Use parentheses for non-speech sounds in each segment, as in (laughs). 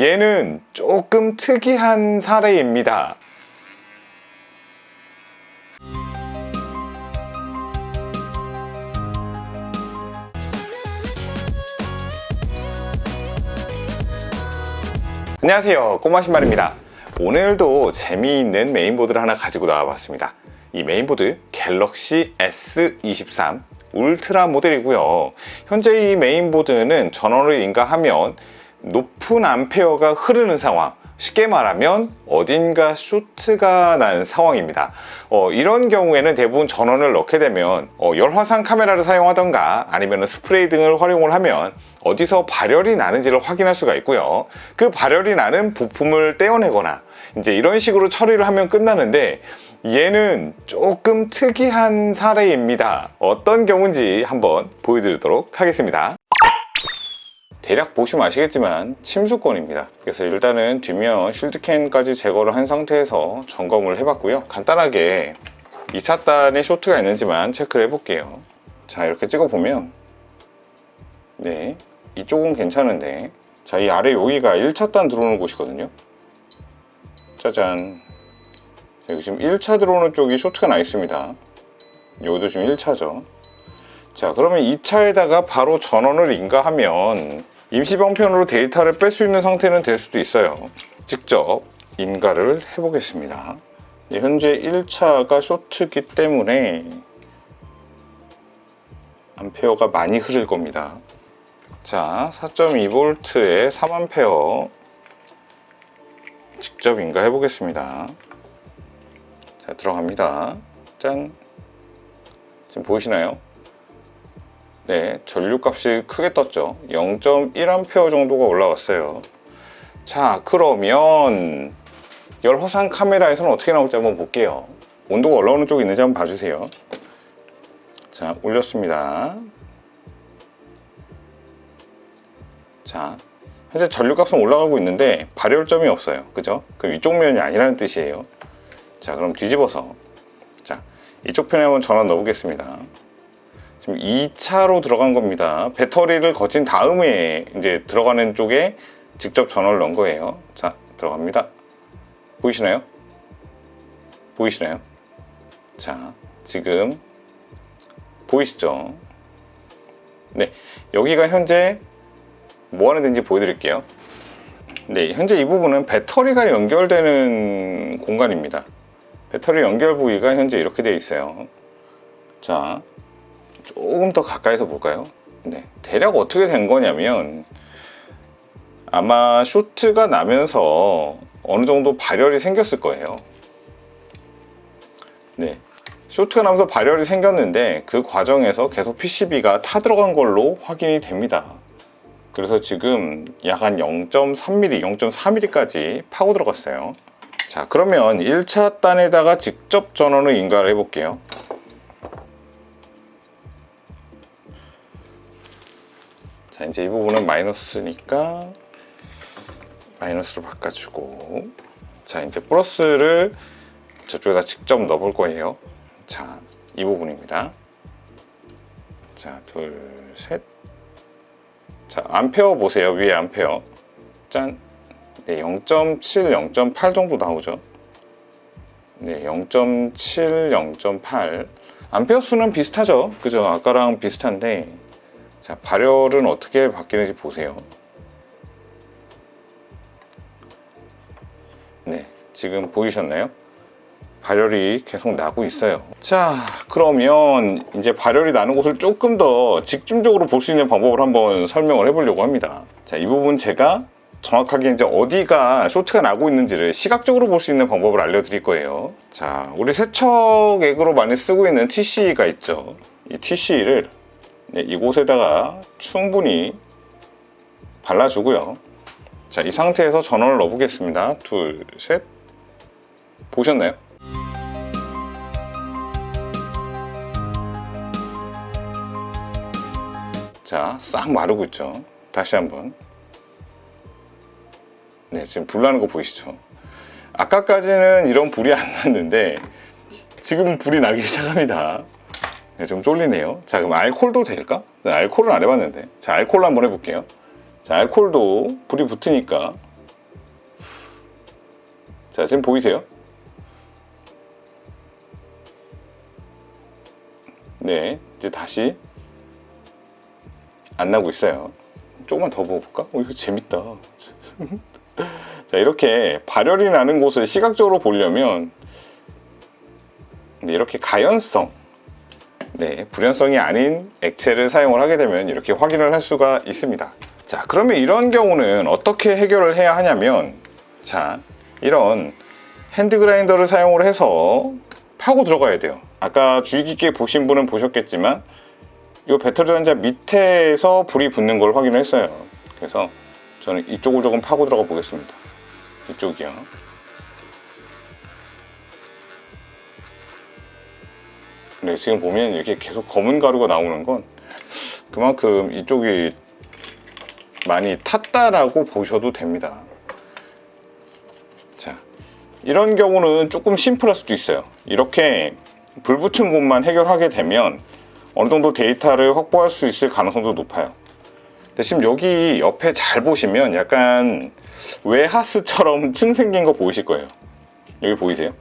얘는 조금 특이한 사례입니다. 안녕하세요. 꼬마 신발입니다. 오늘도 재미있는 메인보드를 하나 가지고 나와봤습니다. 이 메인보드 갤럭시 S23 울트라 모델이고요. 현재 이 메인보드는 전원을 인가하면 높은 암페어가 흐르는 상황 쉽게 말하면 어딘가 쇼트가 난 상황입니다. 어, 이런 경우에는 대부분 전원을 넣게 되면 어, 열화상 카메라를 사용하던가 아니면 스프레이 등을 활용을 하면 어디서 발열이 나는지를 확인할 수가 있고요. 그 발열이 나는 부품을 떼어내거나 이제 이런 식으로 처리를 하면 끝나는데 얘는 조금 특이한 사례입니다. 어떤 경우인지 한번 보여드리도록 하겠습니다. 대략 보시면 아시겠지만 침수권입니다. 그래서 일단은 뒷면 실드캔까지 제거를 한 상태에서 점검을 해봤고요. 간단하게 2차 단에 쇼트가 있는지만 체크를 해볼게요. 자 이렇게 찍어보면 네 이쪽은 괜찮은데 자 이 아래 여기가 1차 단 들어오는 곳이거든요. 짜잔. 여기 지금 1차 들어오는 쪽이 쇼트가 나 있습니다. 여기도 지금 1차죠. 자 그러면 2차에다가 바로 전원을 인가하면 임시 방편으로 데이터를 뺄 수 있는 상태는 될 수도 있어요. 직접 인가를 해보겠습니다. 현재 1차가 쇼트기 때문에 암페어가 많이 흐를 겁니다. 자 4.2V에 3A 직접 인가해 보겠습니다. 자 들어갑니다. 짠. 지금 보이시나요? 네, 전류값이 크게 떴죠. 0.1A 정도가 올라왔어요. 자, 그러면 열화상 카메라에서는 어떻게 나올지 한번 볼게요. 온도가 올라오는 쪽이 있는지 한번 봐주세요. 자, 올렸습니다. 자, 현재 전류값은 올라가고 있는데 발열점이 없어요. 그죠? 그럼 이쪽 면이 아니라는 뜻이에요. 자, 그럼 뒤집어서 자, 이쪽 편에 한번 전원 넣어보겠습니다. 지금 2차로 들어간 겁니다. 배터리를 거친 다음에 이제 들어가는 쪽에 직접 전원을 넣은 거예요. 자, 들어갑니다. 보이시나요? 보이시나요? 자, 지금 보이시죠? 네, 여기가 현재 뭐 하는 데인지 보여드릴게요. 네, 현재 이 부분은 배터리가 연결되는 공간입니다. 배터리 연결 부위가 현재 이렇게 되어 있어요. 자, 조금 더 가까이서 볼까요? 네, 대략 어떻게 된 거냐면 아마 쇼트가 나면서 어느 정도 발열이 생겼을 거예요. 네, 쇼트가 나면서 발열이 생겼는데 그 과정에서 계속 PCB가 타 들어간 걸로 확인이 됩니다. 그래서 지금 약 한 0.3mm, 0.4mm까지 파고 들어갔어요. 자, 그러면 1차 단에다가 직접 전원을 인가를 해볼게요. 자 이제 이 부분은 마이너스니까 마이너스로 바꿔주고. 자 이제 플러스를 저쪽에다 직접 넣어볼 거예요. 자 이 부분입니다. 자 둘셋 자 암페어 보세요 위에 암페어. 짠. 네, 0.7, 0.8 정도 나오죠? 네, 0.7, 0.8 암페어 수는 비슷하죠? 그죠? 아까랑 비슷한데 자, 발열은 어떻게 바뀌는지 보세요. 네, 지금 보이셨나요? 발열이 계속 나고 있어요. 자, 그러면 이제 발열이 나는 곳을 조금 더 집중적으로 볼 수 있는 방법을 한번 설명을 해 보려고 합니다. 자, 이 부분 제가 정확하게 이제 어디가 쇼트가 나고 있는지를 시각적으로 볼 수 있는 방법을 알려드릴 거예요. 자, 우리 세척액으로 많이 쓰고 있는 TC가 있죠. 이 TC를 네, 이곳에다가 충분히 발라주고요. 자, 이 상태에서 전원을 넣어보겠습니다. 둘, 셋. 보셨나요? 자, 싹 마르고 있죠. 다시 한번. 네, 지금 불 나는 거 보이시죠? 아까까지는 이런 불이 안 났는데 지금은 불이 나기 시작합니다. 네, 좀 쫄리네요. 자, 그럼 알콜도 될까? 네, 알콜은 안 해봤는데. 자, 알콜로 한번 해볼게요. 자, 알콜도 불이 붙으니까 자, 지금 보이세요? 네, 이제 다시 안 나고 있어요. 조금만 더 부어볼까? 어, 이거 재밌다. (laughs) 자, 이렇게 발열이 나는 곳을 시각적으로 보려면 네, 이렇게 가연성, 네, 불연성이 아닌 액체를 사용을 하게 되면 이렇게 확인을 할 수가 있습니다. 자, 그러면 이런 경우는 어떻게 해결을 해야 하냐면, 자, 이런 핸드 그라인더를 사용을 해서 파고 들어가야 돼요. 아까 주의 깊게 보신 분은 보셨겠지만, 이 배터리 단자 밑에서 불이 붙는 걸 확인했어요. 그래서 저는 이쪽을 조금 파고 들어가 보겠습니다. 이쪽이요. 네, 지금 보면 이렇게 계속 검은 가루가 나오는 건 그만큼 이쪽이 많이 탔다라고 보셔도 됩니다. 자, 이런 경우는 조금 심플할 수도 있어요. 이렇게 불 붙은 곳만 해결하게 되면 어느 정도 데이터를 확보할 수 있을 가능성도 높아요. 대신 여기 옆에 잘 보시면 약간 웨하스처럼 (laughs) 층 생긴 거 보이실 거예요. 여기 보이세요?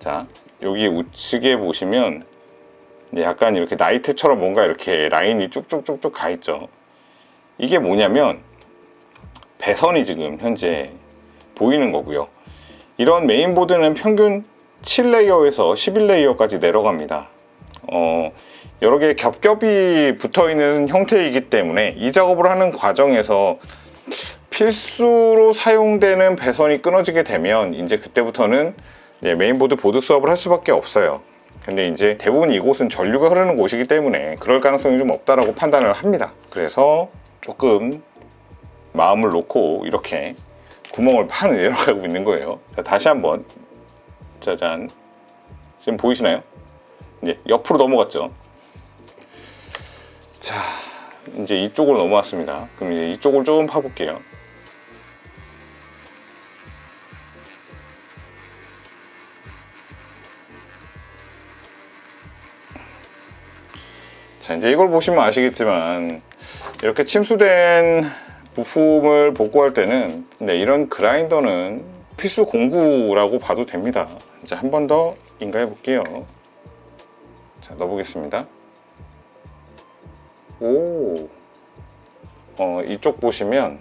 자, 여기 우측에 보시면 이제 약간 이렇게 나이트처럼 뭔가 이렇게 라인이 쭉쭉쭉쭉 가 있죠. 이게 뭐냐면 배선이 지금 현재 보이는 거고요. 이런 메인보드는 평균 7레이어에서 11레이어까지 내려갑니다. 어, 여러 개 겹겹이 붙어 있는 형태이기 때문에 이 작업을 하는 과정에서 필수로 사용되는 배선이 끊어지게 되면 이제 그때부터는 이제 메인보드 보드 수업을 할 수밖에 없어요. 근데 이제 대부분 이곳은 전류가 흐르는 곳이기 때문에 그럴 가능성이 좀 없다라고 판단을 합니다. 그래서 조금 마음을 놓고 이렇게 구멍을 파는 (laughs) 내려가고 있는 거예요. 자, 다시 한번 짜잔. 지금 보이시나요? 이제 옆으로 넘어갔죠. 자, 이제 이쪽으로 넘어왔습니다. 그럼 이제 이쪽을 조금 파볼게요. 자, 이제 이걸 보시면 아시겠지만 이렇게 침수된 부품을 복구할 때는 네, 이런 그라인더는 필수 공구라고 봐도 됩니다. 이제 한 번 더 인가해 볼게요. 자, 넣어보겠습니다. 오, 어, 이쪽 보시면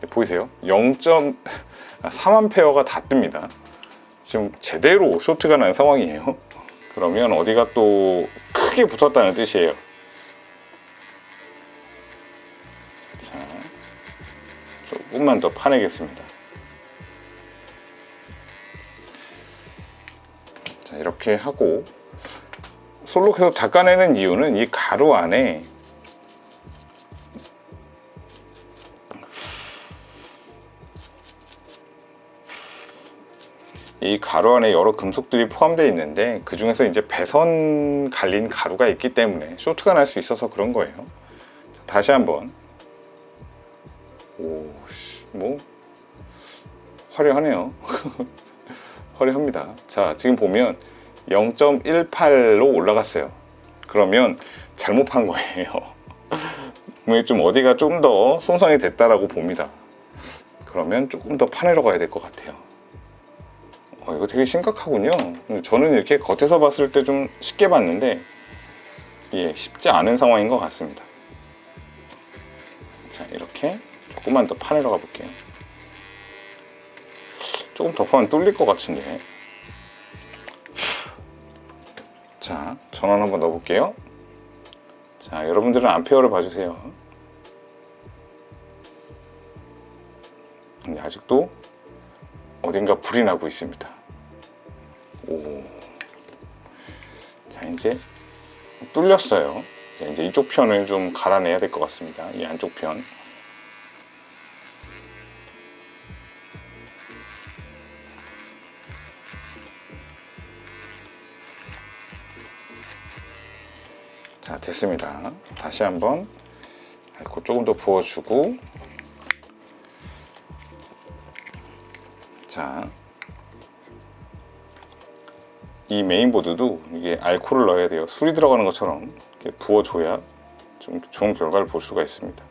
네, 보이세요? 0.3암페어가 다 뜹니다. 지금 제대로 쇼트가 난 상황이에요. 그러면 어디가 또 크게 붙었다는 뜻이에요. 자, 조금만 더 파내겠습니다. 자, 이렇게 하고 솔록해서 닦아내는 이유는 이 가루 안에 이 가루 안에 여러 금속들이 포함되어 있는데 그 중에서 이제 배선 갈린 가루가 있기 때문에 쇼트가 날 수 있어서 그런 거예요. 자, 다시 한번 오뭐 화려하네요. (laughs) 화려합니다. 자 지금 보면 0.18로 올라갔어요. 그러면 잘못 판 거예요. 분명히 (laughs) 좀 어디가 좀 더 손상이 됐다라고 봅니다. 그러면 조금 더 파내러 가야 될 것 같아요. 어, 이거 되게 심각하군요. 저는 이렇게 겉에서 봤을 때 좀 쉽게 봤는데, 예, 쉽지 않은 상황인 것 같습니다. 자, 이렇게 조금만 더 파내러 가볼게요. 조금 더 파면 뚫릴 것 같은데. 자, 전원 한번 넣어볼게요. 자, 여러분들은 암페어를 봐주세요. 아직도 어딘가 불이 나고 있습니다. 오. 자, 이제 뚫렸어요. 자, 이제 이쪽 편을 좀 갈아내야 될 것 같습니다. 이 안쪽 편. 자, 됐습니다. 다시 한번 조금 더 부어주고 이 메인보드도 이게 알코올을 넣어야 돼요. 술이 들어가는 것처럼 부어줘야 좀 좋은 결과를 볼 수가 있습니다.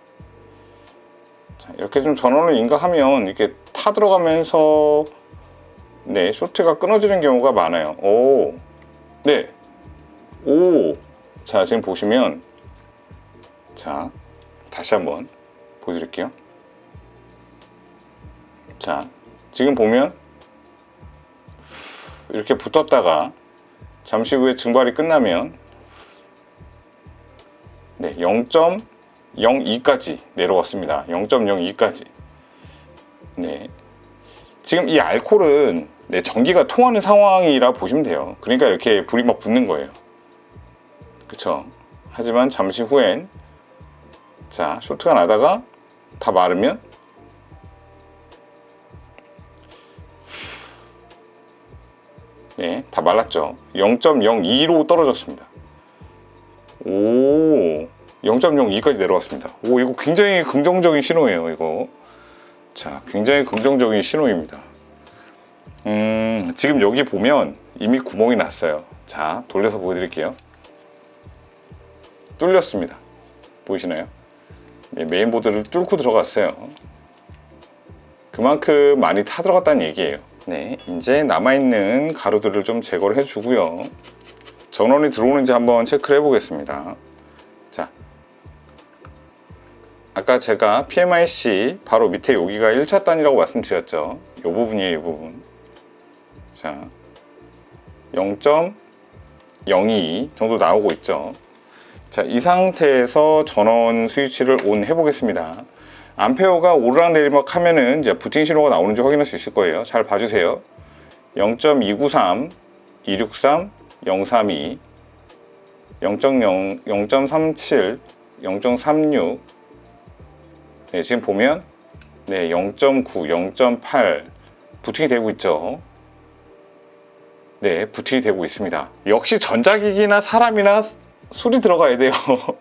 자, 이렇게 좀 전원을 인가하면 이렇게 타 들어가면서 네 쇼트가 끊어지는 경우가 많아요. 오, 네, 오, 자 지금 보시면 자 다시 한번 보여드릴게요. 자 지금 보면 이렇게 붙었다가 잠시 후에 증발이 끝나면 네 0.02까지 내려왔습니다. 0.02까지. 네. 지금 이 알코올은 네, 전기가 통하는 상황이라 보시면 돼요. 그러니까 이렇게 불이 막 붙는 거예요. 그쵸? 하지만 잠시 후엔 자 쇼트가 나다가 다 마르면 네, 다 말랐죠. 0.02로 떨어졌습니다. 오, 0.02까지 내려왔습니다. 오, 이거 굉장히 긍정적인 신호예요, 이거. 자, 굉장히 긍정적인 신호입니다. 음, 지금 여기 보면 이미 구멍이 났어요. 자, 돌려서 보여드릴게요. 뚫렸습니다. 보이시나요? 네, 메인보드를 뚫고 들어갔어요. 그만큼 많이 타 들어갔다는 얘기예요. 네, 이제 남아있는 가루들을 좀 제거를 해주고요. 전원이 들어오는지 한번 체크를 해보겠습니다. 자, 아까 제가 PMIC 바로 밑에 여기가 1차 단이라고 말씀드렸죠. 이 부분이에요, 이 부분. 자, 0.02 정도 나오고 있죠. 자, 이 상태에서 전원 스위치를 온 해보겠습니다. 암페어가 오르락 내리막 하면은 이제 부팅 신호가 나오는지 확인할 수 있을 거예요. 잘 봐주세요. 0.293, 263, 032, 0.0, 0.37, 0.36. 네, 지금 보면 네, 0.9, 0.8 부팅이 되고 있죠. 네, 부팅이 되고 있습니다. 역시 전자기기나 사람이나 술이 들어가야 돼요.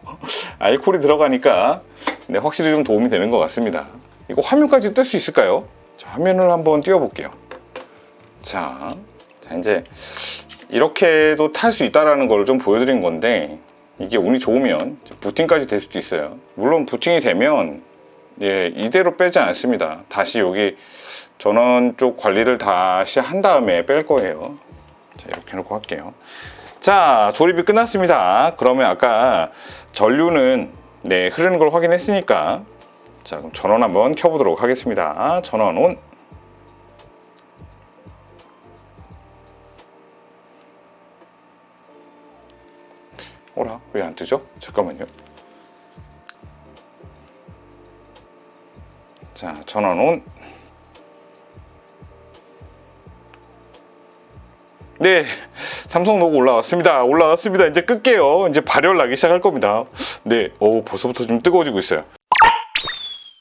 (laughs) 알코올이 들어가니까 네, 확실히 좀 도움이 되는 것 같습니다. 이거 화면까지 뜰 수 있을까요? 자, 화면을 한번 띄워볼게요. 자, 자 이제 이렇게도 탈 수 있다라는 걸 좀 보여드린 건데 이게 운이 좋으면 부팅까지 될 수도 있어요. 물론 부팅이 되면 예, 이대로 빼지 않습니다. 다시 여기 전원 쪽 관리를 다시 한 다음에 뺄 거예요. 자, 이렇게 놓고 할게요. 자, 조립이 끝났습니다. 그러면 아까 전류는 네, 흐르는 걸 확인했으니까 자, 그럼 전원 한번 켜보도록 하겠습니다. 전원 온. 어라, 왜 안 뜨죠? 잠깐만요. 자, 전원 온. 네, 삼성 로고 올라왔습니다. 올라왔습니다. 이제 끌게요. 이제 발열 나기 시작할 겁니다. 네, 오, 벌써부터 좀 뜨거워지고 있어요.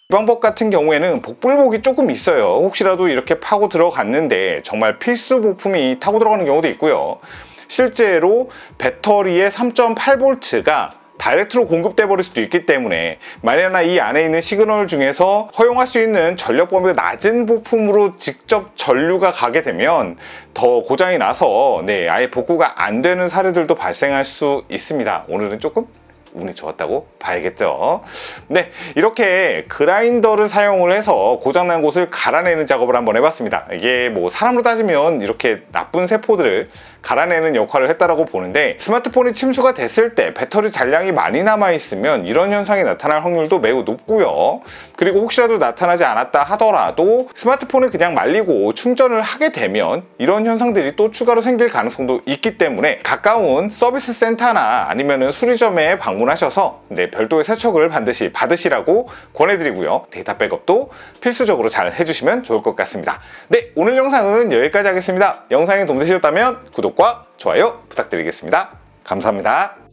이 방법 같은 경우에는 복불복이 조금 있어요. 혹시라도 이렇게 파고 들어갔는데 정말 필수 부품이 타고 들어가는 경우도 있고요. 실제로 배터리의 3.8V가 다이렉트로 공급돼 버릴 수도 있기 때문에 만약에 이 안에 있는 시그널 중에서 허용할 수 있는 전력 범위가 낮은 부품으로 직접 전류가 가게 되면 더 고장이 나서 네 아예 복구가 안 되는 사례들도 발생할 수 있습니다. 오늘은 조금 운이 좋았다고 봐야겠죠. 네, 이렇게 그라인더를 사용을 해서 고장난 곳을 갈아내는 작업을 한번 해봤습니다. 이게 뭐 사람으로 따지면 이렇게 나쁜 세포들을 갈아내는 역할을 했다라고 보는데 스마트폰이 침수가 됐을 때 배터리 잔량이 많이 남아 있으면 이런 현상이 나타날 확률도 매우 높고요. 그리고 혹시라도 나타나지 않았다 하더라도 스마트폰을 그냥 말리고 충전을 하게 되면 이런 현상들이 또 추가로 생길 가능성도 있기 때문에 가까운 서비스 센터나 아니면은 수리점에 방문 하셔서 네, 별도의 세척을 반드시 받으시라고 권해드리고요. 데이터 백업도 필수적으로 잘 해주시면 좋을 것 같습니다. 네, 오늘 영상은 여기까지 하겠습니다. 영상이 도움되셨다면 구독과 좋아요 부탁드리겠습니다. 감사합니다.